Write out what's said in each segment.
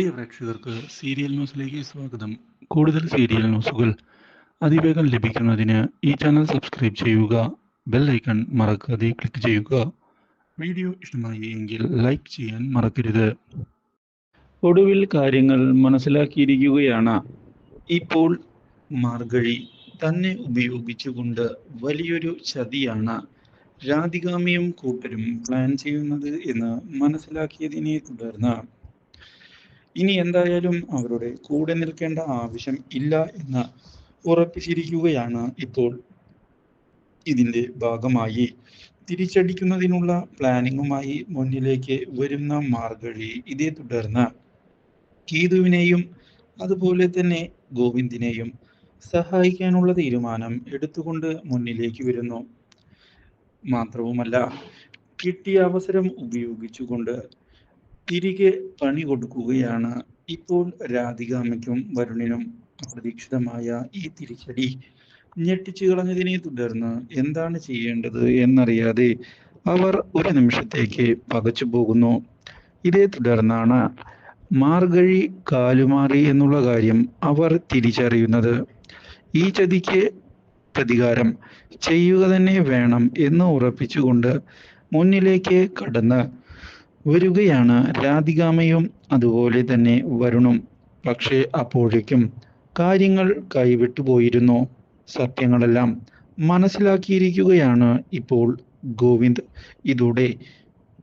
പ്രിയ പ്രേക്ഷകർക്ക് സീരിയൽ ന്യൂസിലേക്ക് സ്വാഗതം. കൂടുതൽ സീരിയൽ ന്യൂസുകൾ അതിവേഗം ലഭിക്കുന്നതിന് ഈ ചാനൽ സബ്സ്ക്രൈബ് ചെയ്യുക ബെൽ ഐക്കൺ മറക്കാതെ ക്ലിക്ക് ചെയ്യുക. വീഡിയോ ഇഷ്ടമായി എങ്കിൽ ലൈക്ക് ചെയ്യാൻ മറക്കരുത്. ഒടുവിൽ കാര്യങ്ങൾ മനസ്സിലാക്കിയിരിക്കുകയാണ്. ഇപ്പോൾ മാർഗഴി തന്നെ ഉപയോഗിച്ചുകൊണ്ട് വലിയൊരു ചതിയാണ് രാധികാമിയും കൂട്ടരും പ്ലാൻ ചെയ്യുന്നത് എന്ന് മനസ്സിലാക്കിയതിനെ തുടർന്ന് ഇനി എന്തായാലും അവരുടെ കൂടെ നിൽക്കേണ്ട ആവശ്യം ഇല്ല എന്ന് ഉറപ്പിച്ചിരിക്കുകയാണ് ഇപ്പോൾ ഇതിന്റെ ഭാഗമായി. തിരിച്ചടിക്കുന്നതിനുള്ള പ്ലാനിങ്ങുമായി മുന്നിലേക്ക് വരുന്ന മാർഗഴി ഇതേ തുടർന്ന് കീതുവിനെയും അതുപോലെ തന്നെ ഗോവിന്ദിനെയും സഹായിക്കാനുള്ള തീരുമാനം എടുത്തുകൊണ്ട് മുന്നിലേക്ക് വരുന്നു. മാത്രവുമല്ല കിട്ടിയ അവസരം ഉപയോഗിച്ചുകൊണ്ട് തിരികെ പണി കൊടുക്കുകയാണ്. ഇപ്പോൾ രാധികാമ്മയ്ക്കും വരുണിനും അപ്രതീക്ഷിതമായ ഈ തിരിച്ചടി ഞെട്ടിച്ചു കളഞ്ഞതിനെ തുടർന്ന് എന്താണ് ചെയ്യേണ്ടത് എന്നറിയാതെ അവർ ഒരു നിമിഷത്തേക്ക് പകച്ചു പോകുന്നു. ഇതേ തുടർന്നാണ് മാർഗഴി കാലുമാറി എന്നുള്ള കാര്യം അവർ തിരിച്ചറിയുന്നത്. ഈ ചതിക്ക് പ്രതികാരം ചെയ്യുക തന്നെ വേണം എന്ന് ഉറപ്പിച്ചുകൊണ്ട് മുന്നിലേക്ക് കടന്ന് വരികയാണ്. രാധികാമയും അതുപോലെ തന്നെ വരുണും. പക്ഷേ അപ്പോഴേക്കും കാര്യങ്ങൾ കൈവിട്ടു പോയിരുന്നു. സത്യങ്ങളെല്ലാം മനസ്സിലാക്കിയിരിക്കുകയാണ് ഇപ്പോൾ ഗോവിന്ദ്. ഇതോടെ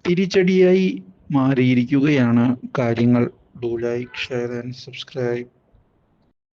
തിരിച്ചടിയായി മാറിയിരിക്കുകയാണ് കാര്യങ്ങൾ. Do like share and subscribe